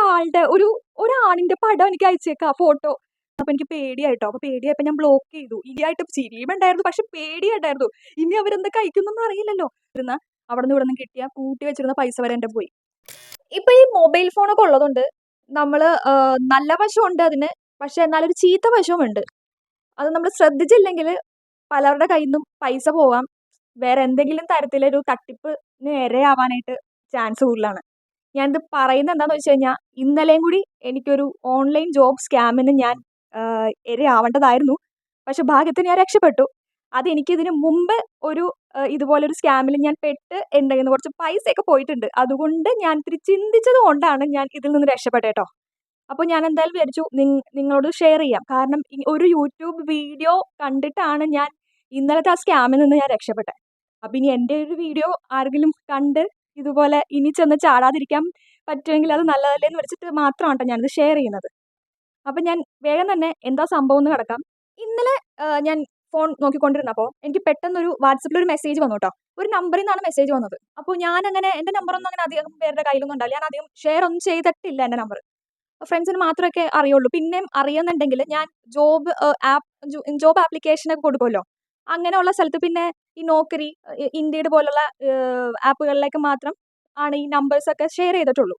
ഒരാളുടെ ഒരു ഒരാണിന്റെ പടം എനിക്ക് അയച്ചേക്കാം ഫോട്ടോ. അപ്പൊ എനിക്ക് പേടിയായിട്ടോ. അപ്പൊ പേടിയായപ്പോ ഞാൻ ബ്ലോക്ക് ചെയ്തു. ഇനിയായിട്ട് ചിരിയും ചിരിയുമുണ്ടായിരുന്നു പക്ഷെ പേടിയായിട്ടായിരുന്നു ഇനി അവരെന്താ കഴിക്കുന്നു അറിയില്ലല്ലോ. ഇരുന്ന അവിടെ നിന്ന് ഇവിടെ നിന്ന് കിട്ടിയ കൂട്ടി വെച്ചിരുന്ന പൈസ വരെ എന്റെ പോയി. ഇപ്പൊ ഈ മൊബൈൽ ഫോണൊക്കെ ഉള്ളതുകൊണ്ട് നമ്മൾ നല്ല വശമുണ്ട് അതിന് പക്ഷെ എന്നാലൊരു ചീത്ത വശവുമുണ്ട്. അത് നമ്മൾ ശ്രദ്ധിച്ചില്ലെങ്കിൽ പലരുടെ കയ്യിൽ നിന്നും പൈസ പോവാം. വേറെ എന്തെങ്കിലും തരത്തിലൊരു നേരെ ആവാനായിട്ട് ചാൻസ് കൂടുതലാണ്. ഞാനിത് പറയുന്നത് എന്താണെന്ന് വെച്ച് കഴിഞ്ഞാൽ ഇന്നലെയും കൂടി എനിക്കൊരു ഓൺലൈൻ ജോബ് സ്കാമിന് ഞാൻ ഇരയാവേണ്ടതായിരുന്നു. പക്ഷെ ഭാഗ്യത്തിന് ഞാൻ രക്ഷപ്പെട്ടു. അത് എനിക്കിതിന് മുമ്പ് ഒരു ഇതുപോലൊരു സ്കാമിൽ ഞാൻ പെട്ട് എന്റെ കയ്യിൽ നിന്ന് കുറച്ച് പൈസയൊക്കെ പോയിട്ടുണ്ട്. അതുകൊണ്ട് ഞാൻ ഇത്തിരി ചിന്തിച്ചത് കൊണ്ടാണ് ഞാൻ ഇതിൽ നിന്ന് രക്ഷപ്പെട്ടേട്ടോ അപ്പോൾ ഞാൻ എന്തായാലും വിചാരിച്ചു നിങ്ങളോട് ഷെയർ ചെയ്യാം. കാരണം ഒരു യൂട്യൂബ് വീഡിയോ കണ്ടിട്ടാണ് ഞാൻ ഇന്നലത്തെ ആ സ്കാമിൽ നിന്ന് ഞാൻ രക്ഷപ്പെട്ടത്. അപ്പം ഇനി എന്റെ ഒരു വീഡിയോ ആരെങ്കിലും കണ്ട് ഇതുപോലെ ഇനി ചെന്ന് ചാടാതിരിക്കാൻ പറ്റുമെങ്കിൽ അത് നല്ലതല്ലേ എന്ന് വെച്ചിട്ട് മാത്രമാണ് കേട്ടോ ഞാനിത് ഷെയർ ചെയ്യുന്നത്. അപ്പം ഞാൻ വേഗം തന്നെ എന്താ സംഭവം എന്ന് കിടക്കാം. ഇന്നലെ ഞാൻ ഫോൺ നോക്കിക്കൊണ്ടിരുന്നപ്പോൾ എനിക്ക് പെട്ടെന്നൊരു വാട്സപ്പിൽ ഒരു മെസ്സേജ് വന്നു കേട്ടോ ഒരു നമ്പറിൽ നിന്നാണ് മെസ്സേജ് വന്നത്. അപ്പോൾ ഞാൻ അങ്ങനെ എന്റെ നമ്പറൊന്നും അങ്ങനെ അധികം പേരുടെ കയ്യിലൊന്നും ഉണ്ടാവില്ല. ഞാൻ അധികം ഷെയർ ഒന്നും ചെയ്തിട്ടില്ല എന്റെ നമ്പർ ഫ്രണ്ട്സിന് മാത്രമൊക്കെ അറിയുള്ളൂ. പിന്നെയും അറിയുന്നുണ്ടെങ്കിൽ ഞാൻ ജോബ് ആപ്പ് ജോബ് ആപ്ലിക്കേഷനൊക്കെ കൊടുക്കുമല്ലോ അങ്ങനെയുള്ള സ്ഥലത്ത് പിന്നെ ഈ നോക്കരി ഇന്ത്യയുടെ പോലുള്ള ആപ്പുകളിലേക്ക് മാത്രം ആണ് ഈ നമ്പേഴ്സ് ഒക്കെ ഷെയർ ചെയ്തിട്ടുള്ളൂ.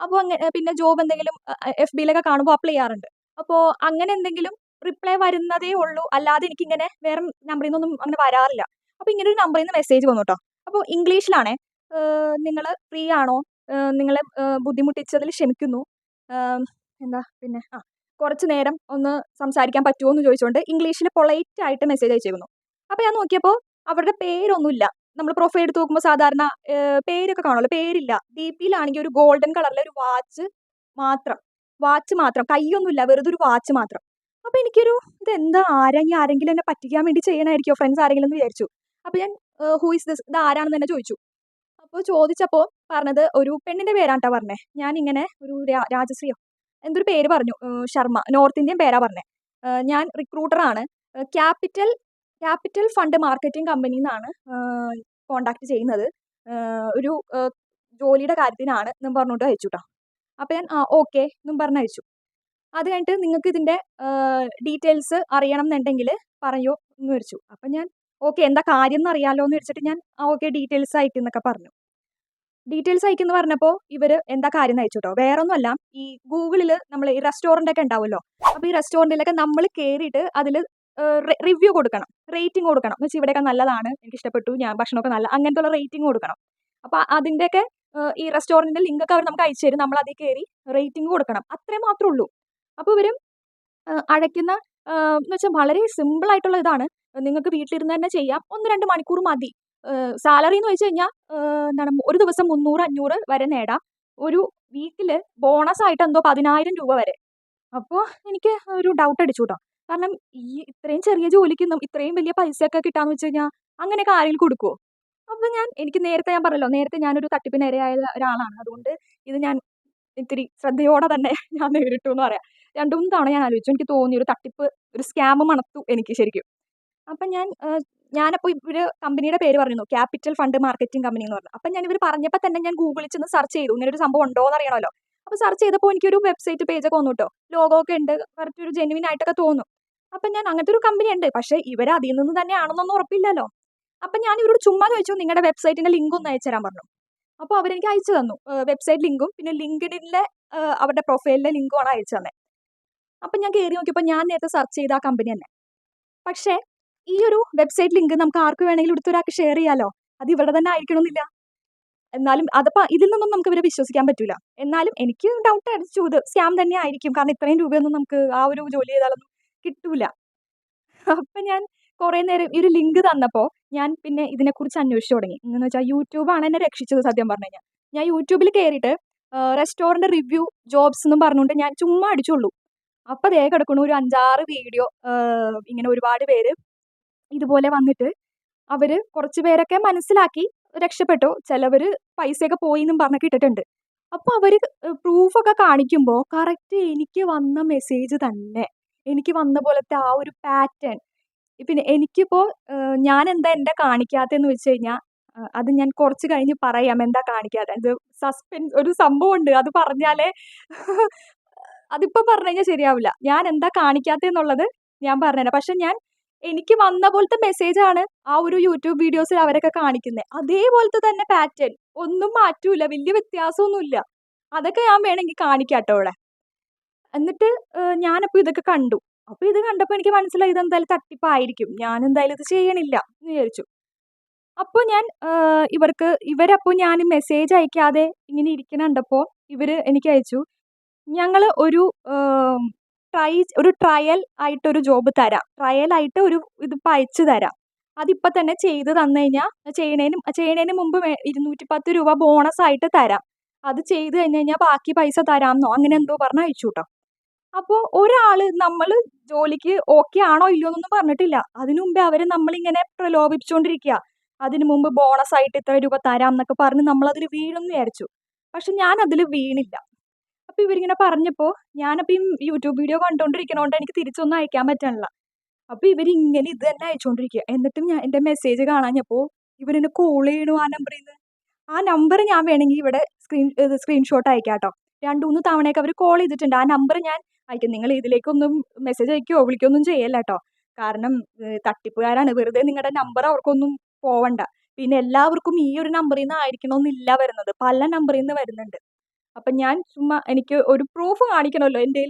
അപ്പോൾ അങ്ങനെ പിന്നെ ജോബ് എന്തെങ്കിലും എഫ് ബിയിലൊക്കെ കാണുമ്പോൾ അപ്ലൈ ചെയ്യാറുണ്ട്. അപ്പോൾ അങ്ങനെ എന്തെങ്കിലും റിപ്ലൈ വരുന്നതേ ഉള്ളൂ. അല്ലാതെ എനിക്കിങ്ങനെ വേറെ നമ്പറിൽ നിന്നൊന്നും അങ്ങനെ വരാറില്ല. അപ്പോൾ ഇങ്ങനെ ഒരു നമ്പറിൽ നിന്ന് മെസ്സേജ് വന്നു കേട്ടോ അപ്പോൾ ഇംഗ്ലീഷിലാണേ നിങ്ങൾ ഫ്രീ ആണോ നിങ്ങളെ ബുദ്ധിമുട്ടിച്ചതിൽ ക്ഷമിക്കുന്നു. എന്താ പിന്നെ ആ കുറച്ച് നേരം ഒന്ന് സംസാരിക്കാൻ പറ്റുമോ എന്ന് ചോദിച്ചുകൊണ്ട് ഇംഗ്ലീഷിൽ പൊളൈറ്റ് ആയിട്ട് മെസ്സേജ് അയച്ചിരുന്നു അപ്പോൾ ഞാൻ നോക്കിയപ്പോൾ അവരുടെ പേരൊന്നുമില്ല. നമ്മൾ പ്രൊഫൈൽ എടുത്ത് നോക്കുമ്പോൾ സാധാരണ പേരൊക്കെ കാണുമല്ലോ. പേരില്ല. ഡി യിലാണെങ്കിൽ ഒരു ഗോൾഡൻ കളറിലെ ഒരു വാച്ച് മാത്രം. വാച്ച് മാത്രം. കൈയൊന്നുമില്ല. വെറുതെ ഒരു വാച്ച് മാത്രം. അപ്പോൾ എനിക്കൊരു ഇതെന്താ? ആരാ? ആരെങ്കിലും എന്നെ പറ്റിക്കാൻ വേണ്ടി ചെയ്യണമായിരിക്കോ ഫ്രണ്ട്സ് ആരെങ്കിലും എന്ന് വിചാരിച്ചു. അപ്പോൾ ഞാൻ ഹൂ ഇസ് ദിസ് ഇത് ആരാണെന്ന് തന്നെ ചോദിച്ചു. അപ്പോൾ ചോദിച്ചപ്പോൾ പറഞ്ഞത് ഒരു പെണ്ണിന്റെ പേരാണ് കേട്ടോ ഞാൻ ഇങ്ങനെ ഒരു രാജശ്രീയോ എന്തൊരു പേര് പറഞ്ഞു. ശർമ്മ നോർത്ത് ഇന്ത്യൻ പേരാ പറഞ്ഞത് ഞാൻ റിക്രൂട്ടറാണ് ക്യാപിറ്റൽ ക്യാപിറ്റൽ ഫണ്ട് മാർക്കറ്റിംഗ് കമ്പനിയിൽ നിന്നാണ് കോണ്ടാക്ട് ചെയ്യുന്നത്. ഒരു ജോലിയുടെ കാര്യത്തിനാണ് എന്നും പറഞ്ഞുകൊണ്ട് അയച്ചു കേട്ടോ അപ്പോൾ ഞാൻ ഓക്കെ എന്നും പറഞ്ഞ് അയച്ചു. അത് കഴിഞ്ഞിട്ട് നിങ്ങൾക്ക് ഇതിന്റെ ഡീറ്റെയിൽസ് അറിയണം എന്നുണ്ടെങ്കിൽ പറയോ എന്ന് വിളിച്ചു. അപ്പം ഞാൻ ഓക്കെ എന്താ കാര്യം എന്ന് അറിയാലോ എന്ന് വെച്ചിട്ട് ഞാൻ ആ ഓക്കെ ഡീറ്റെയിൽസ് അയക്കുന്നൊക്കെ പറഞ്ഞു. ഡീറ്റെയിൽസ് അയക്കുന്നു പറഞ്ഞപ്പോൾ ഇവർ എന്താ കാര്യം എന്ന് അയച്ചു കേട്ടോ വേറെ ഒന്നുമല്ല ഈ ഗൂഗിളിൽ നമ്മൾ ഈ റെസ്റ്റോറന്റ് ഒക്കെ ഉണ്ടാവുമല്ലോ. അപ്പോൾ ഈ റെസ്റ്റോറന്റിലൊക്കെ നമ്മൾ കയറിയിട്ട് അതിൽ റിവ്യൂ കൊടുക്കണം. റേറ്റിംഗ് കൊടുക്കണം. എന്ന് വെച്ചാൽ ഇവിടെയൊക്കെ നല്ലതാണ്. എനിക്ക് ഇഷ്ടപ്പെട്ടു ഞാൻ ഭക്ഷണമൊക്കെ നല്ല അങ്ങനത്തെ ഉള്ള റേറ്റിംഗ് കൊടുക്കണം അപ്പോൾ അതിന്റെയൊക്കെ ഈ റെസ്റ്റോറന്റിന്റെ ലിങ്കൊക്കെ അവർ നമുക്ക് അയച്ചു തരും. നമ്മൾ അതിൽ കയറി റേറ്റിംഗ് കൊടുക്കണം. അത്രേ മാത്രമേ ഉള്ളൂ. അപ്പോൾ ഇവരും അഴയ്ക്കുന്ന എന്ന് വെച്ചാൽ വളരെ സിമ്പിൾ ആയിട്ടുള്ള ഇതാണ്. നിങ്ങൾക്ക് വീട്ടിലിരുന്ന് തന്നെ ചെയ്യാം. ഒന്ന് രണ്ട് മണിക്കൂർ മതി. സാലറി എന്ന് വെച്ച് കഴിഞ്ഞാൽ എന്താണ് ഒരു ദിവസം മുന്നൂറ് അഞ്ഞൂറ് വരെ നേടാം. ഒരു വീക്കിൽ ബോണസ് ആയിട്ട് എന്തോ പതിനായിരം രൂപ വരെ. അപ്പോൾ എനിക്ക് ഒരു ഡൗട്ട് അടിച്ചു കേട്ടോ. കാരണം ഈ ഇത്രയും ചെറിയ ജോലിക്കൊന്നും ഇത്രയും വലിയ പൈസയൊക്കെ കിട്ടാന്ന് വെച്ച് കഴിഞ്ഞാൽ അങ്ങനെയൊക്കെ ആരെങ്കിലും കൊടുക്കുമോ അപ്പോൾ ഞാൻ എനിക്ക് നേരത്തെ ഞാൻ പറഞ്ഞല്ലോ നേരത്തെ ഞാനൊരു തട്ടിപ്പിന് ഇരയായ ഒരാളാണ്. അതുകൊണ്ട് ഇത് ഞാൻ ഇത്തിരി ശ്രദ്ധയോടെ തന്നെ ഞാൻ നേരിട്ടു എന്ന് പറയാം. രണ്ടു തവണ ഞാൻ ആലോചിച്ചു. എനിക്ക് തോന്നി ഒരു തട്ടിപ്പ് ഒരു സ്കാം മണത്തു എനിക്ക് ശരിക്കും. അപ്പം ഞാൻ ഞാനപ്പോൾ ഇവർ കമ്പനിയുടെ പേര് പറഞ്ഞു ക്യാപിറ്റൽ ഫണ്ട് മാർക്കറ്റിംഗ് കമ്പനി എന്ന് പറഞ്ഞു അപ്പം ഞാൻ ഇവർ പറഞ്ഞപ്പോൾ തന്നെ ഞാൻ ഗൂഗിളിൽ ചെന്ന് സെർച്ച് ചെയ്തു. ഇങ്ങനെ ഒരു സംഭവം ഉണ്ടോ എന്ന് അറിയണമല്ലോ. അപ്പോൾ സെർച്ച് ചെയ്തപ്പോൾ എനിക്കൊരു വെബ്സൈറ്റ് പേജൊക്കെ വന്നു കേട്ടോ. ലോഗോ ഒക്കെ ഉണ്ട്. കറക്റ്റ് ഒരു ജെനുവിൻ ആയിട്ടൊക്കെ തോന്നും. അപ്പം ഞാൻ അങ്ങനത്തെ ഒരു കമ്പനി ഉണ്ട്. പക്ഷേ ഇവരെ അതിൽ നിന്ന് തന്നെയാണെന്നൊന്നും ഉറപ്പില്ലല്ലോ. അപ്പം ഞാൻ ഇവരോട് ചുമ്മാ ചോദിച്ചു നിങ്ങളുടെ വെബ്സൈറ്റിന്റെ ലിങ്ക് ഒന്ന് അയച്ചു തരാൻ പറഞ്ഞു. അപ്പോൾ അവരെനിക്ക് അയച്ചു തന്നു. വെബ്സൈറ്റ് ലിങ്കും പിന്നെ ലിങ്ക്ഡിനിലെ അവരുടെ പ്രൊഫൈലിലെ ലിങ്കുമാണ് അയച്ചു തന്നെ. അപ്പം ഞാൻ കയറി നോക്കിയപ്പോൾ ഞാൻ നേരത്തെ സെർച്ച് ചെയ്ത ആ കമ്പനി തന്നെ. പക്ഷേ ഈ ഒരു വെബ്സൈറ്റ് ലിങ്ക് നമുക്ക് ആർക്ക് വേണമെങ്കിലും എടുത്ത് ഒരാൾക്ക് ഷെയർ ചെയ്യാലോ? അത് ഇവിടെ തന്നെ ആയിരിക്കണമെന്നില്ല. എന്നാലും അതപ്പോൾ ഇതിൽ നിന്നും നമുക്ക് ഇവരെ വിശ്വസിക്കാൻ പറ്റില്ല എന്നാലും എനിക്ക് ഡൗട്ട് അടിച്ചു ഇത് സ്കാം തന്നെ ആയിരിക്കും. കാരണം ഇത്രയും രൂപയൊന്നും നമുക്ക് ആ ഒരു ജോലി ചെയ്താലൊന്നും കിട്ടൂല. അപ്പം ഞാൻ കുറേ നേരം ഈ ഒരു ലിങ്ക് തന്നപ്പോൾ ഞാൻ പിന്നെ ഇതിനെക്കുറിച്ച് അന്വേഷിച്ച് തുടങ്ങി. എന്ന് വെച്ചാൽ യൂട്യൂബാണ് എന്നെ രക്ഷിച്ചത് സത്യം പറഞ്ഞു കഴിഞ്ഞാൽ ഞാൻ യൂട്യൂബിൽ കയറിയിട്ട് റെസ്റ്റോറന്റ് റിവ്യൂ ജോബ്സ് എന്നും പറഞ്ഞുകൊണ്ട് ഞാൻ ചുമ്മാ അടിച്ചുള്ളൂ. അപ്പോൾ ദേ കിടക്കണു ഒരു അഞ്ചാറ് വീഡിയോ ഇങ്ങനെ ഒരുപാട് പേര് ഇതുപോലെ വന്നിട്ട് അവർ കുറച്ച് പേരൊക്കെ മനസ്സിലാക്കി രക്ഷപ്പെട്ടു. ചിലവർ പൈസയൊക്കെ പോയി എന്നും പറഞ്ഞ് കിട്ടിട്ടുണ്ട് അപ്പോൾ അവർ പ്രൂഫൊക്കെ കാണിക്കുമ്പോൾ കറക്റ്റ് എനിക്ക് വന്ന മെസ്സേജ് തന്നെ. എനിക്ക് വന്ന പോലത്തെ ആ ഒരു പാറ്റേൺ പിന്നെ എനിക്കിപ്പോൾ ഞാൻ എന്താ എന്റെ കാണിക്കാത്തതെന്ന് വെച്ച് കഴിഞ്ഞാൽ അത് ഞാൻ കുറച്ച് കഴിഞ്ഞ് പറയാം എന്താ കാണിക്കാതെ അത് സസ്പെൻസ് ഒരു സംഭവം ഉണ്ട് അത് പറഞ്ഞാലേ അതിപ്പോൾ പറഞ്ഞു കഴിഞ്ഞാൽ ശരിയാവില്ല. ഞാൻ എന്താ കാണിക്കാത്തതെന്നുള്ളത് ഞാൻ പറഞ്ഞുതരാം പക്ഷെ ഞാൻ എനിക്ക് വന്ന പോലത്തെ മെസ്സേജാണ് ആ ഒരു യൂട്യൂബ് വീഡിയോസിൽ അവരൊക്കെ കാണിക്കുന്നത് അതേപോലത്തെ തന്നെ പാറ്റേൺ ഒന്നും മാറ്റൂല വലിയ വ്യത്യാസമൊന്നുമില്ല. അതൊക്കെ ഞാൻ വേണമെങ്കിൽ കാണിക്കാം കേട്ടോ ഇവിടെ എന്നിട്ട് ഞാനപ്പോൾ ഇതൊക്കെ കണ്ടു. അപ്പോൾ ഇത് കണ്ടപ്പോൾ എനിക്ക് മനസ്സിലായി ഇത് ഇതെന്തായാലും തട്ടിപ്പായിരിക്കും. ഞാൻ എന്തായാലും ഇത് ചെയ്യണില്ല എന്ന് വിചാരിച്ചു. അപ്പോൾ ഞാൻ ഇവർക്ക് ഇവരപ്പോൾ ഞാൻ മെസ്സേജ് അയക്കാതെ ഇങ്ങനെ ഇരിക്കണ ഇവർ എനിക്ക് അയച്ചു. ഞങ്ങൾ ഒരു ട്രൈ ഒരു ട്രയൽ ആയിട്ട് ഒരു ജോബ് തരാം. ട്രയൽ ആയിട്ട് ഒരു ഇതിപ്പോൾ അയച്ചു തരാം. അതിപ്പോൾ തന്നെ ചെയ്ത് തന്നു കഴിഞ്ഞാൽ ചെയ്യണേന് ചെയ്യണേന് മുമ്പ് ഇരുന്നൂറ്റി പത്ത് രൂപ ബോണസ് ആയിട്ട് തരാം. അത് ചെയ്ത് കഴിഞ്ഞ് കഴിഞ്ഞാൽ ബാക്കി പൈസ തരാമെന്നോ അങ്ങനെ എന്തോ പറഞ്ഞ് അയച്ചു കേട്ടോ അപ്പോൾ ഒരാൾ നമ്മൾ ജോലിക്ക് ഓക്കെ ആണോ ഇല്ലയോ എന്നൊന്നും പറഞ്ഞിട്ടില്ല. അതിനു മുമ്പേ അവർ നമ്മളിങ്ങനെ പ്രലോഭിപ്പിച്ചുകൊണ്ടിരിക്കുക അതിനു മുമ്പ് ബോണസ് ആയിട്ട് ഇത്ര രൂപ തരാം എന്നൊക്കെ പറഞ്ഞ് നമ്മളതിൽ വീഴുമെന്ന് വിചാരിച്ചു. പക്ഷെ ഞാൻ അതിൽ വീണില്ല. അപ്പോൾ ഇവരിങ്ങനെ പറഞ്ഞപ്പോൾ ഞാനപ്പോൾ ഈ യൂട്യൂബ് വീഡിയോ കണ്ടുകൊണ്ടിരിക്കണോണ്ട് എനിക്ക് തിരിച്ചൊന്നും അയക്കാൻ പറ്റണില്ല അപ്പോൾ ഇവരിങ്ങനെ ഇത് തന്നെ അയച്ചുകൊണ്ടിരിക്കുക എന്നിട്ടും ഞാൻ എന്റെ മെസ്സേജ് കാണാഞ്ഞപ്പോൾ ഇവരെന്നെ കോൾ ചെയ്യണു ആ നമ്പറിൽ നിന്ന്. ആ നമ്പർ ഞാൻ വേണമെങ്കിൽ ഇവിടെ സ്ക്രീൻ സ്ക്രീൻഷോട്ട് അയക്കാം കേട്ടോ രണ്ട് മൂന്ന് തവണയൊക്കെ അവർ കോൾ ചെയ്തിട്ടുണ്ട്. ആ നമ്പർ ഞാൻ അയക്കും. നിങ്ങൾ ഇതിലേക്കൊന്നും മെസ്സേജ് അയക്കുകയോ വിളിക്കുകയൊന്നും ചെയ്യല്ല കേട്ടോ കാരണം തട്ടിപ്പുകാരാണ്. വെറുതെ നിങ്ങളുടെ നമ്പർ അവർക്കൊന്നും പോവണ്ട. പിന്നെ എല്ലാവർക്കും ഈ ഒരു നമ്പറിൽ നിന്ന് ആയിരിക്കണമെന്നില്ല വരുന്നത്. പല നമ്പറിൽ നിന്ന് വരുന്നുണ്ട്. അപ്പം ഞാൻ ചുമ്മാ എനിക്ക് ഒരു പ്രൂഫ് കാണിക്കണമല്ലോ. എന്റെ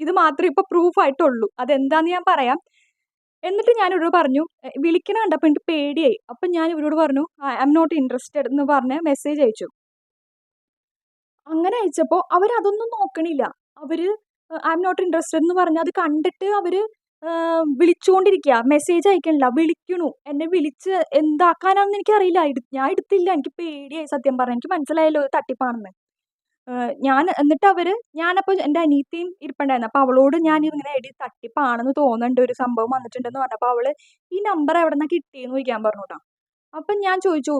ഇത് മാത്രമേ ഇപ്പോൾ പ്രൂഫായിട്ടുള്ളൂ അതെന്താണെന്ന് ഞാൻ പറയാം. എന്നിട്ട് ഞാൻ ഇവരോട് പറഞ്ഞു വിളിക്കണ കണ്ടപ്പോൾ എനിക്ക് പേടിയായി. അപ്പം ഞാൻ ഇവരോട് പറഞ്ഞു ഐ ആം നോട്ട് ഇൻട്രസ്റ്റഡ് എന്ന് പറഞ്ഞ് മെസ്സേജ് അയച്ചു. അങ്ങനെ അയച്ചപ്പോൾ അവരതൊന്നും നോക്കണില്ല. അവർ ഐ ആം നോട്ട് ഇൻട്രസ്റ്റഡ് എന്ന് പറഞ്ഞ് അത് കണ്ടിട്ട് അവർ വിളിച്ചുകൊണ്ടിരിക്കുക മെസ്സേജ് അയക്കണില്ല. വിളിക്കണു. എന്നെ വിളിച്ച് എന്താക്കാനാണെന്ന് എനിക്കറിയില്ല. ഞാൻ എടുത്തില്ല. എനിക്ക് പേടിയായി സത്യം പറഞ്ഞു. എനിക്ക് മനസ്സിലായല്ലോ തട്ടിപ്പാണെന്ന്. ഞാൻ എന്നിട്ട് അവർ ഞാനപ്പോൾ എന്റെ അനിയത്തിയും ഇരിപ്പുണ്ടായിരുന്നു. അപ്പോൾ അവളോട് ഞാൻ ഇങ്ങനെ എടി തട്ടിപ്പാണെന്ന് തോന്നുന്നുണ്ട് ഒരു സംഭവം വന്നിട്ടുണ്ടെന്ന് പറഞ്ഞപ്പോൾ അവൾ ഈ നമ്പർ എവിടെ നിന്നാണ് കിട്ടിയെന്ന് ചോദിക്കാൻ പറഞ്ഞു കേട്ടോ അപ്പം ഞാൻ ചോദിച്ചു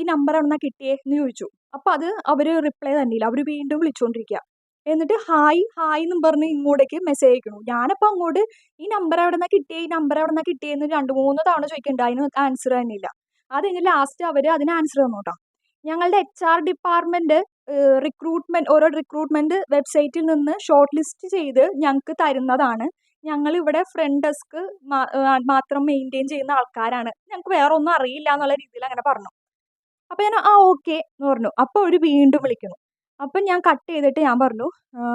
ഈ നമ്പർ എവിടെ കിട്ടിയേ? എന്ന് ചോദിച്ചു. അപ്പം അത് അവർ റിപ്ലൈ തന്നില്ല. അവർ വീണ്ടും വിളിച്ചുകൊണ്ടിരിക്കുക എന്നിട്ട് ഹായ് ഹായ് എന്നും പറഞ്ഞ് ഇങ്ങോട്ടേക്ക് മെസ്സേജ് അയക്കണു ഞാനപ്പോൾ അങ്ങോട്ട് ഈ നമ്പർ എവിടെ നിന്നാണ് കിട്ടിയേ? ഈ നമ്പർ എവിടെ നിന്നാണ് കിട്ടിയെന്ന് രണ്ട് മൂന്ന് തവണ ചോദിക്കുന്നുണ്ട് അതിന് ആൻസർ തന്നില്ല. അത് കഴിഞ്ഞ് ലാസ്റ്റ് അവർ അതിന് ആൻസർ തന്നു കേട്ടോ ഞങ്ങളുടെ എച്ച് ആർ ഡിപ്പാർട്ട്മെന്റ് റിക്രൂട്ട്മെന്റ് ഓരോ റിക്രൂട്ട്മെന്റ് വെബ്സൈറ്റിൽ നിന്ന് ഷോർട്ട് ലിസ്റ്റ് ചെയ്ത് ഞങ്ങൾക്ക് തരുന്നതാണ്. ഞങ്ങളിവിടെ ഫ്രണ്ട് ഡെസ്ക് മാത്രം മെയിന്റെയിൻ ചെയ്യുന്ന ആൾക്കാരാണ്. ഞങ്ങൾക്ക് വേറെ ഒന്നും അറിയില്ല എന്നുള്ള രീതിയിൽ അങ്ങനെ പറഞ്ഞു. അപ്പോൾ ഞാൻ ആ ഓക്കെ എന്ന് പറഞ്ഞു. അപ്പോൾ അവർ വീണ്ടും വിളിക്കുന്നു. അപ്പം ഞാൻ കട്ട് ചെയ്തിട്ട് ഞാൻ പറഞ്ഞു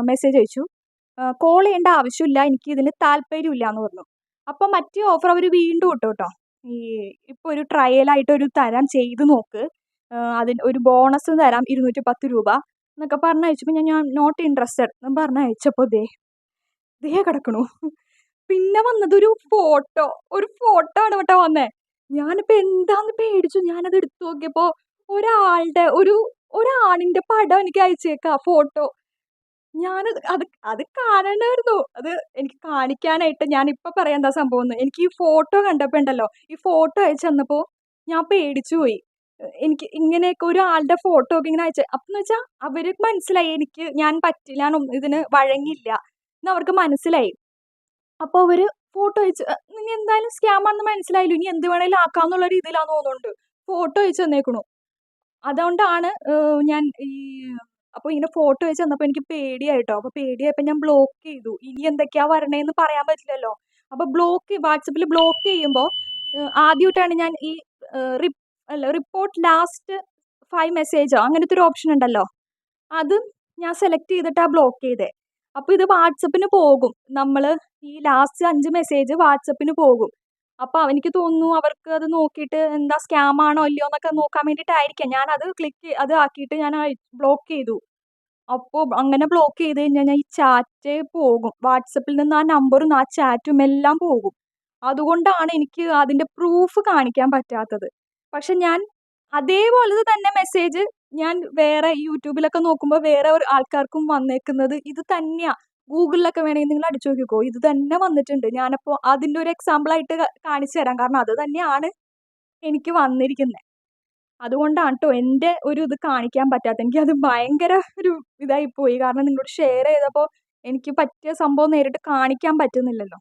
മെസ്സേജ് അയച്ചു. കോൾ ചെയ്യേണ്ട ആവശ്യമില്ല. എനിക്ക് ഇതിന് താല്പര്യമില്ല എന്ന് പറഞ്ഞു. അപ്പോൾ മറ്റേ ഓഫർ അവർ വീണ്ടും ഇട്ടു കേട്ടോ. ഈ ഇപ്പോൾ ഒരു ട്രയലായിട്ട് ഒരു തരാം ചെയ്ത് നോക്ക്. അതിന് ഒരു ബോണസ് തരാം ഇരുന്നൂറ്റി പത്ത് രൂപ എന്നൊക്കെ പറഞ്ഞയച്ചപ്പോൾ ഞാൻ ഞാൻ നോട്ട് ഇൻട്രസ്റ്റഡ് എന്ന് പറഞ്ഞയച്ചപ്പോൾ ദേ ദേ കിടക്കണു. പിന്നെ വന്നതൊരു ഫോട്ടോ ഒരു ഫോട്ടോ ആണ് കേട്ടോ വന്നേ. ഞാനിപ്പോൾ എന്താന്ന് പേടിച്ചു ഞാനത് എടുത്തു നോക്കിയപ്പോൾ ഒരാളുടെ ഒരു ഒരാണിന്റെ പടം എനിക്ക് അയച്ചേക്കാ ഫോട്ടോ. ഞാൻ അത് അത് കാണണമായിരുന്നു അത് എനിക്ക് കാണിക്കാനായിട്ട് ഞാൻ ഇപ്പൊ പറയാം എന്താ സംഭവം എന്ന്. എനിക്ക് ഈ ഫോട്ടോ കണ്ടപ്പോൾ ഉണ്ടല്ലോ ഈ ഫോട്ടോ അയച്ചു തന്നപ്പോൾ ഞാൻ പേടിച്ചു പോയി. എനിക്ക് ഇങ്ങനെയൊക്കെ ഒരാളുടെ ഫോട്ടോ ഒക്കെ ഇങ്ങനെ അയച്ചു അപ്പം എന്ന് വെച്ചാൽ മനസ്സിലായി എനിക്ക് ഞാൻ പറ്റില്ല ഇതിന് വഴങ്ങില്ല എന്ന് അവർക്ക് മനസ്സിലായി. അപ്പോൾ അവർ ഫോട്ടോ അയച്ച്. ഇനി എന്തായാലും സ്കാമാണെന്ന് മനസ്സിലായില്ല? ഇനി എന്ത് വേണേലും ആക്കാന്നുള്ള രീതിയിലാണ് തോന്നുന്നുണ്ട്. ഫോട്ടോ അയച്ച് തന്നേക്കണു. അതുകൊണ്ടാണ് ഞാൻ ഈ അപ്പോൾ ഇങ്ങനെ ഫോട്ടോ അയച്ച് തന്നപ്പോൾ എനിക്ക് പേടിയായിട്ടോ. അപ്പോൾ പേടിയായപ്പോൾ ഞാൻ ബ്ലോക്ക് ചെയ്തു. ഇനി എന്തൊക്കെയാ വരണേന്ന് പറയാൻ പറ്റില്ലല്ലോ. അപ്പോൾ ബ്ലോക്ക് വാട്സപ്പിൽ ബ്ലോക്ക് ചെയ്യുമ്പോൾ ആദ്യമായിട്ടാണ് ഞാൻ ഈ അല്ല റിപ്പോർട്ട് ലാസ്റ്റ് ഫൈവ് മെസ്സേജോ അങ്ങനത്തെ ഒരു ഓപ്ഷൻ ഉണ്ടല്ലോ. അതും ഞാൻ സെലക്ട് ചെയ്തിട്ടാണ് ബ്ലോക്ക് ചെയ്തത് അപ്പോൾ ഇത് വാട്സപ്പിന് പോകും. നമ്മൾ ഈ ലാസ്റ്റ് അഞ്ച് മെസ്സേജ് വാട്സപ്പിന് പോകും. അപ്പോൾ എനിക്ക് തോന്നുന്നു അവർക്ക് അത് നോക്കിയിട്ട് എന്താ സ്കാം ആണോ ഇല്ലയോ എന്നൊക്കെ നോക്കാൻ വേണ്ടിയിട്ടായിരിക്കാം. ഞാൻ അത് ക്ലിക്ക് അത് ആക്കിയിട്ട് ഞാൻ ബ്ലോക്ക് ചെയ്തു. അപ്പോൾ അങ്ങനെ ബ്ലോക്ക് ചെയ്ത് കഴിഞ്ഞാൽ ഞാൻ ഈ ചാറ്റ് പോകും. വാട്സപ്പിൽ നിന്ന് ആ നമ്പറും ആ ചാറ്റും എല്ലാം പോകും. അതുകൊണ്ടാണ് എനിക്ക് അതിന്റെ പ്രൂഫ് കാണിക്കാൻ പറ്റാത്തത്. പക്ഷെ ഞാൻ അതേപോലെ തന്നെ മെസ്സേജ് ഞാൻ വേറെ യൂട്യൂബിലൊക്കെ നോക്കുമ്പോൾ വേറെ ഒരു ആൾക്കാർക്കും വന്നേക്കുന്നത് ഇത് തന്നെയാണ് ഗൂഗിളിലൊക്കെ വേണമെങ്കിൽ നിങ്ങൾ അടിച്ചു നോക്കിക്കോ. ഇത് തന്നെ വന്നിട്ടുണ്ട്. ഞാനപ്പോൾ അതിന്റെ ഒരു എക്സാമ്പിളായിട്ട് കാണിച്ചു തരാം. കാരണം അത് തന്നെയാണ് എനിക്ക് വന്നിരിക്കുന്നത് അതുകൊണ്ടാണ് കേട്ടോ എന്റെ ഒരു ഇത് കാണിക്കാൻ പറ്റാത്ത. എനിക്ക് അത് ഭയങ്കര ഒരു ഇതായി പോയി. കാരണം നിങ്ങളോട് ഷെയർ ചെയ്തപ്പോൾ എനിക്ക് പറ്റിയ സംഭവം നേരിട്ട് കാണിക്കാൻ പറ്റുന്നില്ലല്ലോ.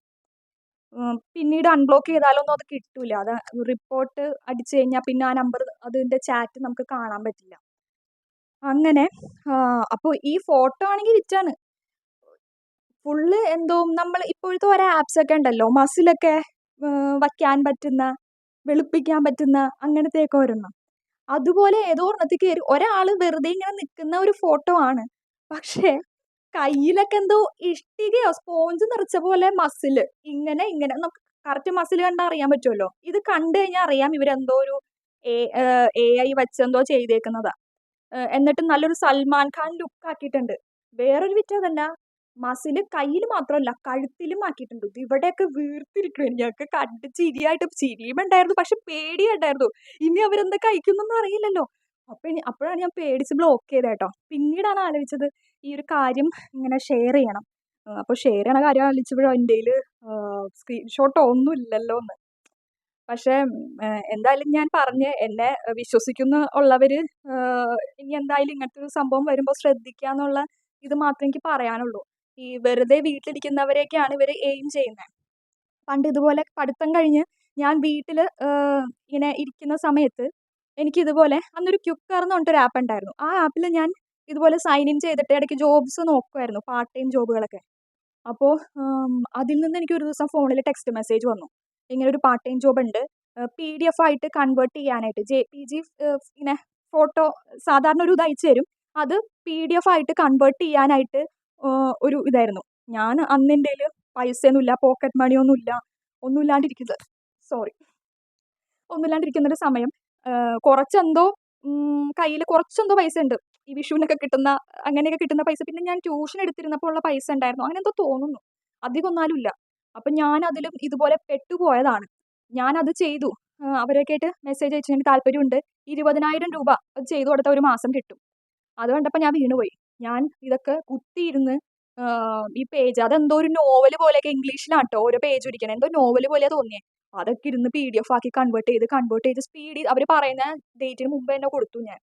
പിന്നീട് അൺബ്ലോക്ക് ചെയ്താലൊന്നും അത് കിട്ടൂല. അത് റിപ്പോർട്ട് അടിച്ചു കഴിഞ്ഞാൽ പിന്നെ ആ നമ്പർ അതിന്റെ ചാറ്റ് നമുക്ക് കാണാൻ പറ്റില്ല. അങ്ങനെ. അപ്പോൾ ഈ ഫോട്ടോ ആണെങ്കിൽ വിറ്റാണ്. ഫുള്ള് എന്തോ നമ്മൾ ഇപ്പോഴത്തെ ഓരോ ആപ്സൊക്കെ ഉണ്ടല്ലോ. മസിലൊക്കെ വയ്ക്കാൻ പറ്റുന്ന വെളുപ്പിക്കാൻ പറ്റുന്ന അങ്ങനത്തെയൊക്കെ ഒരെണ്ണം. അതുപോലെ ഏതോ ഒരെണ്ണത്തിൽ കയറി ഒരാൾ വെറുതെ ഇങ്ങനെ നിൽക്കുന്ന ഒരു ഫോട്ടോ ആണ്. പക്ഷേ കയ്യിലൊക്കെ എന്തോ ഇഷ്ടികയോ സ്പോഞ്ച് നിറച്ച പോലെ മസിൽ ഇങ്ങനെ ഇങ്ങനെ. നമുക്ക് കറക്റ്റ് മസിൽ കണ്ടാൽ അറിയാൻ പറ്റുമല്ലോ ഇത് കണ്ടു കഴിഞ്ഞാൽ അറിയാം ഇവരെന്തോ ഒരു എ ഐ വെച്ചെന്തോ ചെയ്തേക്കുന്നതാ. എന്നിട്ട് നല്ലൊരു സൽമാൻ ഖാൻ ലുക്ക് ആക്കിയിട്ടുണ്ട്. വേറൊരു വിറ്റ് അതല്ല മസിൽ കയ്യിൽ മാത്രമല്ല കഴുത്തിലും ആക്കിയിട്ടുണ്ട്. ഇത് ഇവിടെയൊക്കെ വീർത്തിരിക്കണം ഞങ്ങൾക്ക് കണ്ട് ചിരിയായിട്ട് ചിരിയും ഉണ്ടായിരുന്നു പക്ഷെ പേടിയുണ്ടായിരുന്നു. ഇനി അവരെന്താ കഴിക്കുന്നൊന്നും അറിയില്ലല്ലോ. അപ്പം ഇനി അപ്പോഴാണ് ഞാൻ പേടിച്ച് ബ്ലോക്ക് ചെയ്തത് കേട്ടോ പിന്നീടാണ് ആലോചിച്ചത് ഈ ഒരു കാര്യം ഇങ്ങനെ ഷെയർ ചെയ്യണം. അപ്പോൾ ഷെയർ ചെയ്യണ കാര്യം ആലോചിച്ചപ്പോഴും എന്റെ സ്ക്രീൻഷോട്ടോ ഒന്നും ഇല്ലല്ലോ എന്ന് പക്ഷേ എന്തായാലും ഞാൻ പറഞ്ഞ് എന്നെ വിശ്വസിക്കുന്ന ഉള്ളവർ ഇനി എന്തായാലും ഇങ്ങനത്തെ ഒരു സംഭവം വരുമ്പോൾ ശ്രദ്ധിക്കുക എന്നുള്ള ഇത് മാത്രം എനിക്ക് പറയാനുള്ളൂ. ഈ വെറുതെ വീട്ടിലിരിക്കുന്നവരെയൊക്കെയാണ് ഇവർ എയിം ചെയ്യുന്നത് പണ്ട് ഇതുപോലെ പഠിത്തം കഴിഞ്ഞ് ഞാൻ വീട്ടിൽ ഇങ്ങനെ ഇരിക്കുന്ന സമയത്ത് എനിക്ക് ഇതുപോലെ അന്നൊരു ക്യുക്കർ എന്ന് പറഞ്ഞിട്ടൊരു ആപ്പ് ഉണ്ടായിരുന്നു. ആ ആപ്പിൽ ഞാൻ ഇതുപോലെ സൈൻ ഇൻ ചെയ്തിട്ട് ഇടയ്ക്ക് ജോബ്സ് നോക്കുമായിരുന്നു പാർട്ട് ടൈം ജോബുകളൊക്കെ അപ്പോൾ അതിൽ നിന്ന് എനിക്ക് ഒരു ദിവസം ഫോണിൽ ടെക്സ്റ്റ് മെസ്സേജ് വന്നു. ഇങ്ങനെ ഒരു പാർട്ട് ടൈം ജോബ് ഉണ്ട്. പി ഡി എഫ് ആയിട്ട് കൺവേർട്ട് ചെയ്യാനായിട്ട് ജെ പി ജി ഇങ്ങനെ ഫോട്ടോ സാധാരണ ഒരു ഇത് അയച്ചു തരും. അത് പി ഡി എഫ് ആയിട്ട് കൺവേർട്ട് ചെയ്യാനായിട്ട് ഒരു ഇതായിരുന്നു. ഞാൻ അന്ന് എന്റെ പൈസയൊന്നുമില്ല പോക്കറ്റ് മണിയൊന്നുമില്ല ഒന്നുമില്ലാണ്ടിരിക്കുന്നത്. സോറി ഒന്നുമില്ലാണ്ടിരിക്കുന്ന ഒരു സമയം കുറച്ചെന്തോ കയ്യിൽ കുറച്ചെന്തോ പൈസ ഉണ്ട് ഈ വിഷുവിനൊക്കെ കിട്ടുന്ന അങ്ങനെയൊക്കെ കിട്ടുന്ന പൈസ. പിന്നെ ഞാൻ ട്യൂഷൻ എടുത്തിരുന്നപ്പോൾ ഉള്ള പൈസ ഉണ്ടായിരുന്നു. അങ്ങനെ എന്തോ തോന്നുന്നു. അധികം ഒന്നാലും ഇല്ല. അപ്പം ഞാൻ അതിലും ഇതുപോലെ പെട്ടുപോയതാണ്. ഞാനത് ചെയ്തു. അവരൊക്കെ ആയിട്ട് മെസ്സേജ് അയച്ചു എനിക്ക് താല്പര്യമുണ്ട്. ഇരുപതിനായിരം രൂപ അത് ചെയ്തു കൊടുത്ത ഒരു മാസം കിട്ടും. അത് കണ്ടപ്പോൾ ഞാൻ വീണുപോയി. ഞാൻ ഇതൊക്കെ കുത്തിയിരുന്ന് ഈ പേജ് അതെന്തോ ഒരു നോവൽ പോലെയൊക്കെ ഇംഗ്ലീഷിലാണ് കേട്ടോ ഓരോ പേജ് ഇരിക്കണം എന്തോ നോവൽ പോലെയാണ് തോന്നിയത് അതൊക്കെ ഇരുന്ന് പി ഡി എഫ് ആക്കി കൺവേർട്ട് ചെയ്ത് കൺവേർട്ട് ചെയ്ത് സ്പീഡ് അവർ പറയുന്ന ഡേറ്റിന് മുമ്പ് തന്നെ കൊടുത്തു ഞാൻ.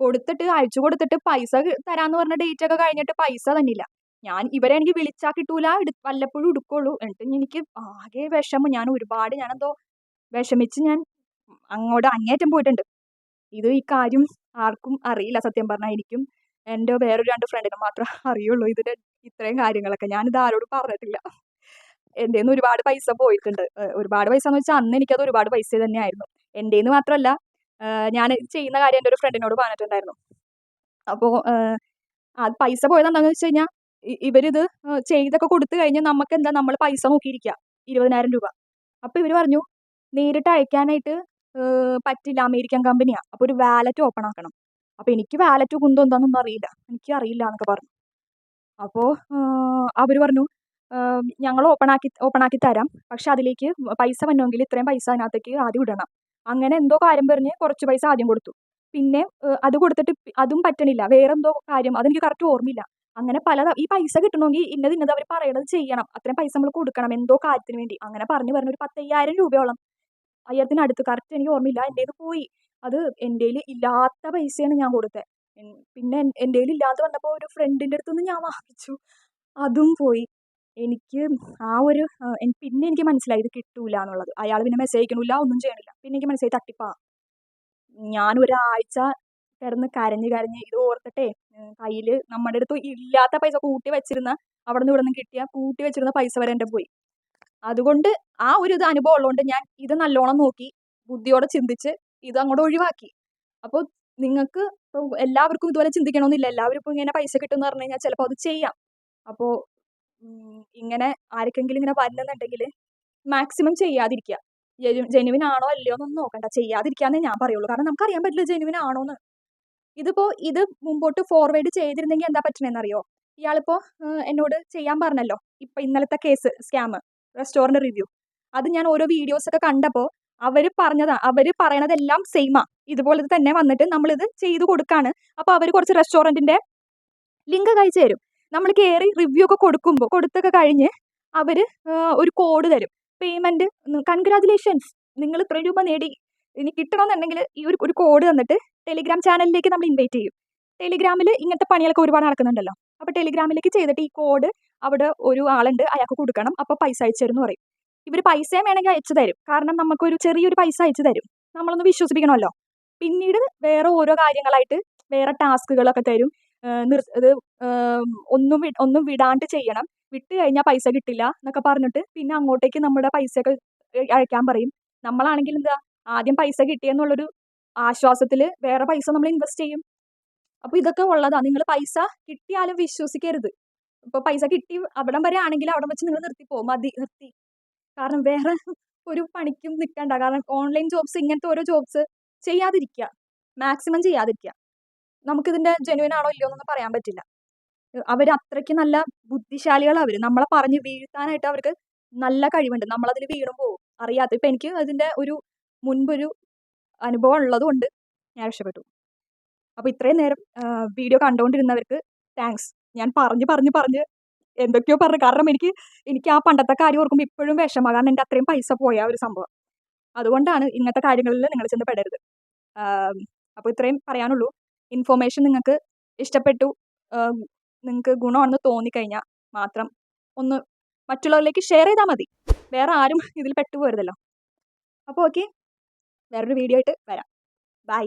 കൊടുത്തിട്ട് അയച്ചു കൊടുത്തിട്ട് പൈസ തരാന്ന് പറഞ്ഞ ഡേറ്റ് ഒക്കെ കഴിഞ്ഞിട്ട് പൈസ തന്നില്ല. ഞാൻ ഇവരെ എനിക്ക് വിളിച്ചാൽ കിട്ടൂല വല്ലപ്പോഴും എടുക്കുള്ളൂ എന്നിട്ട് എനിക്ക് ആകെ വിഷമം. ഞാൻ ഒരുപാട് ഞാനെന്തോ വിഷമിച്ച് ഞാൻ അങ്ങോട്ട് അങ്ങേറ്റം പോയിട്ടുണ്ട്. ഇത് ഈ കാര്യം ആർക്കും അറിയില്ല സത്യം പറഞ്ഞാൽ എനിക്കും എന്റെ വേറൊരു രണ്ട് ഫ്രണ്ടിനും മാത്രമേ അറിയുള്ളൂ ഇതിന്റെ ഇത്രയും കാര്യങ്ങളൊക്കെ. ഞാനിത് ആരോടും പറഞ്ഞിട്ടില്ല. എന്റെ നിന്ന് ഒരുപാട് പൈസ പോയിട്ടുണ്ട്. ഒരുപാട് പൈസ എന്ന് വെച്ചാൽ അന്ന് എനിക്കത് ഒരുപാട് പൈസ തന്നെയായിരുന്നു. എന്റെ നിന്ന് മാത്രമല്ല ഞാൻ ചെയ്യുന്ന കാര്യം എന്റെ ഒരു ഫ്രണ്ടിനോട് പറഞ്ഞിട്ടുണ്ടായിരുന്നു. അപ്പോൾ അത് പൈസ പോയത് വെച്ച് കഴിഞ്ഞാൽ ഇവരിത് ചെയ്തൊക്കെ കൊടുത്തു കഴിഞ്ഞാൽ നമുക്ക് എന്താ നമ്മൾ പൈസ നോക്കിയിരിക്കുക ഇരുപതിനായിരം രൂപ. അപ്പോൾ ഇവർ പറഞ്ഞു നേരിട്ട് അയക്കാനായിട്ട് പറ്റില്ല. അമേരിക്കൻ കമ്പനിയാ. അപ്പോൾ ഒരു വാലറ്റ് ഓപ്പൺ ആക്കണം. അപ്പോൾ എനിക്ക് വാലറ്റ് കുന്തം എന്താണെന്നൊന്നും അറിയില്ല. എനിക്ക് അറിയില്ല എന്നൊക്കെ പറഞ്ഞു. അപ്പോൾ അവർ പറഞ്ഞു ഞങ്ങൾ ഓപ്പൺ ആക്കി ഓപ്പൺ ആക്കി തരാം. പക്ഷെ അതിലേക്ക് പൈസ വന്നെങ്കിൽ ഇത്രയും പൈസ അതിനകത്തേക്ക് ആദ്യം ഇടണം. അങ്ങനെ എന്തോ കാര്യം പറഞ്ഞ് കുറച്ച് പൈസ ആദ്യം കൊടുത്തു. പിന്നെ അത് കൊടുത്തിട്ട് അതും പറ്റണില്ല. വേറെ എന്തോ കാര്യം. അതെനിക്ക് കറക്റ്റ് ഓർമ്മയില്ല. അങ്ങനെ പല ഈ പൈസ കിട്ടണമെങ്കിൽ ഇന്നത് ഇന്നത് അവർ പറയണത് ചെയ്യണം. അത്രയും പൈസ നമ്മൾ കൊടുക്കണം എന്തോ കാര്യത്തിന് വേണ്ടി. അങ്ങനെ പറഞ്ഞു പറഞ്ഞു ഒരു പത്തയ്യായിരം രൂപയോളം. അയ്യായിരത്തിന് അടുത്ത് കറക്റ്റ് എനിക്ക് ഓർമ്മയില്ല. എന്റെ പോയി. അത് എന്റെ ഇല്ലാത്ത പൈസയാണ് ഞാൻ കൊടുത്തത് പിന്നെ എന്റെ ഇല്ലാതെ വന്നപ്പോൾ ഒരു ഫ്രണ്ടിന്റെ അടുത്തുനിന്ന് ഞാൻ വാങ്ങിച്ചു. അതും പോയി. എനിക്ക് ആ ഒരു പിന്നെ എനിക്ക് മനസ്സിലായി ഇത് കിട്ടൂല എന്നുള്ളത്. അയാൾ പിന്നെ മെസ്സേജ് അയക്കണില്ല ഒന്നും ചെയ്യണില്ല. പിന്നെ എനിക്ക് മനസ്സിലായി തട്ടിപ്പാ. ഞാൻ ഒരാഴ്ച കിടന്ന് കരഞ്ഞ് കരഞ്ഞ് ഇത് ഓർത്തിട്ടേ കയ്യിൽ നമ്മുടെ അടുത്ത് ഇല്ലാത്ത പൈസ കൂട്ടി വെച്ചിരുന്ന അവിടെ നിന്ന് ഇവിടെ നിന്ന് കിട്ടിയ കൂട്ടി വെച്ചിരുന്ന പൈസ വരെ എന്റെ പോയി. അതുകൊണ്ട് ആ ഒരു ഇത് അനുഭവം ഉള്ളതുകൊണ്ട് ഞാൻ ഇത് നല്ലോണം നോക്കി ബുദ്ധിയോടെ ചിന്തിച്ച് ഇത് അങ്ങോട്ട് ഒഴിവാക്കി. അപ്പോൾ നിങ്ങൾക്ക് എല്ലാവർക്കും ഇതുപോലെ ചിന്തിക്കണമെന്നില്ല എല്ലാവരും ഇപ്പോൾ ഇങ്ങനെ പൈസ കിട്ടുമെന്ന് പറഞ്ഞു കഴിഞ്ഞാൽ ചിലപ്പോൾ അത് ചെയ്യാം. അപ്പോൾ ഇങ്ങനെ ആർക്കെങ്കിലും ഇങ്ങനെ വരുന്നുണ്ടെങ്കിൽ മാക്സിമം ചെയ്യാതിരിക്കുക. ജെനുവിൻ ആണോ അല്ലയോ എന്നൊന്നും നോക്കണ്ട. ചെയ്യാതിരിക്കാന്നേ ഞാൻ പറയുള്ളൂ. കാരണം നമുക്ക് അറിയാൻ പറ്റില്ല ജെനുവിൻ ആണോ ഇതിപ്പോ ഇത് മുമ്പോട്ട് ഫോർവേഡ് ചെയ്തിരുന്നെങ്കിൽ എന്താ പറ്റണെന്നറിയോ ഇയാളിപ്പോ എന്നോട് ചെയ്യാൻ പറഞ്ഞല്ലോ ഇപ്പൊ ഇന്നലത്തെ കേസ് സ്കാം റെസ്റ്റോറന്റ് റിവ്യൂ അത് ഞാൻ ഓരോ വീഡിയോസ് ഒക്കെ കണ്ടപ്പോൾ അവർ പറഞ്ഞതാ അവർ പറയണതെല്ലാം സെയിമാ ഇതുപോലെ തന്നെ വന്നിട്ട് നമ്മൾ ഇത് ചെയ്തു കൊടുക്കാണ്. അപ്പോൾ അവർ കുറച്ച് റെസ്റ്റോറന്റിന്റെ ലിങ്ക് കഴിച്ചു തരും. നമ്മൾ കയറി റിവ്യൂ ഒക്കെ കൊടുക്കുമ്പോൾ കൊടുത്തൊക്കെ കഴിഞ്ഞ് അവർ ഒരു കോഡ് തരും. പേയ്മെന്റ് കൺഗ്രാജുലേഷൻസ് നിങ്ങൾ ഇത്രയും രൂപ നേടി. ഇനി കിട്ടണമെന്നുണ്ടെങ്കിൽ ഈ ഒരു കോഡ് തന്നിട്ട് ടെലിഗ്രാം ചാനലിലേക്ക് നമ്മൾ ഇൻവൈറ്റ് ചെയ്യും. ടെലിഗ്രാമിൽ ഇങ്ങനത്തെ പണികളൊക്കെ ഒരുപാട് നടക്കുന്നുണ്ടല്ലോ. അപ്പോൾ ടെലിഗ്രാമിലേക്ക് ചെയ്തിട്ട് ഈ കോഡ് അവിടെ ഒരു ആളുണ്ട് അയാൾക്ക് കൊടുക്കണം. അപ്പോൾ പൈസ അയച്ചു തരുമെന്ന് പറയും. ഇവർ പൈസയും വേണമെങ്കിൽ അയച്ചു തരും. കാരണം നമുക്കൊരു ചെറിയൊരു പൈസ അയച്ചു തരും. നമ്മളൊന്ന് വിശ്വസിപ്പിക്കണമല്ലോ. പിന്നീട് വേറെ ഓരോ കാര്യങ്ങളായിട്ട് വേറെ ടാസ്കുകളൊക്കെ തരും. നിർ ഇത് ഒന്നും ഒന്നും വിടാണ്ട് ചെയ്യണം. വിട്ട് കഴിഞ്ഞാൽ പൈസ കിട്ടില്ല എന്നൊക്കെ പറഞ്ഞിട്ട് പിന്നെ അങ്ങോട്ടേക്ക് നമ്മുടെ പൈസയൊക്കെ അയക്കാൻ പറയും. നമ്മളാണെങ്കിൽ എന്താ? ആദ്യം പൈസ കിട്ടിയെന്നുള്ളൊരു ആശ്വാസത്തിൽ വേറെ പൈസ നമ്മൾ ഇൻവെസ്റ്റ് ചെയ്യും. അപ്പോൾ ഇതൊക്കെ ഉള്ളതാണ് നിങ്ങൾ പൈസ കിട്ടിയാലും വിശ്വസിക്കരുത്. ഇപ്പോൾ പൈസ കിട്ടി അവിടം വരെ ആണെങ്കിൽ അവിടെ വെച്ച് നിങ്ങൾ നിർത്തിപ്പോവും മതി നിർത്തി. കാരണം വേറെ ഒരു പണിക്കും നിൽക്കണ്ട കാരണം ഓൺലൈൻ ജോബ്സ് ഇങ്ങനത്തെ ഓരോ ജോബ്സ് ചെയ്യാതിരിക്കുക മാക്സിമം ചെയ്യാതിരിക്കുക നമുക്കിതിന്റെ ജെനുവിൻ ആണോ ഇല്ലയോ എന്നൊന്നും പറയാൻ പറ്റില്ല. അവർ അത്രയ്ക്ക് നല്ല ബുദ്ധിശാലികളാണ് അവർ നമ്മളെ പറഞ്ഞ് വീഴ്ത്താനായിട്ട് അവർക്ക് നല്ല കഴിവുണ്ട്. നമ്മളതിൽ വീണു പോകും അറിയാത്ത. ഇപ്പം എനിക്ക് അതിന്റെ ഒരു മുൻപൊരു അനുഭവം ഉള്ളതുകൊണ്ട് ഞാൻ രക്ഷപ്പെട്ടു. അപ്പോൾ ഇത്രയും നേരം വീഡിയോ കണ്ടുകൊണ്ടിരുന്നവർക്ക് താങ്ക്സ് ഞാൻ പറഞ്ഞ് പറഞ്ഞ് പറഞ്ഞ് എന്തൊക്കെയോ പറഞ്ഞു. കാരണം എനിക്ക് എനിക്ക് ആ പണ്ടത്തെ കാര്യം ഓർക്കുമ്പോൾ ഇപ്പോഴും വിഷമമാണ് കാരണം എന്റെ അത്രയും പൈസ പോയ ഒരു സംഭവം. അതുകൊണ്ടാണ് ഇങ്ങനത്തെ കാര്യങ്ങളിൽ നിങ്ങൾ ചെന്ന് പെടരുത്. അപ്പോൾ ഇത്രയും പറയാനുള്ളൂ. ഇൻഫോർമേഷൻ നിങ്ങൾക്ക് ഇഷ്ടപ്പെട്ടു നിങ്ങൾക്ക് ഗുണമാണെന്ന് തോന്നിക്കഴിഞ്ഞാൽ മാത്രം ഒന്ന് മറ്റുള്ളവരിലേക്ക് ഷെയർ ചെയ്താൽ മതി. വേറെ ആരും ഇതിൽ പെട്ടുപോകരുതല്ലോ അപ്പോൾ ഓക്കെ വേറൊരു വീഡിയോ ആയിട്ട് വരാം. ബൈ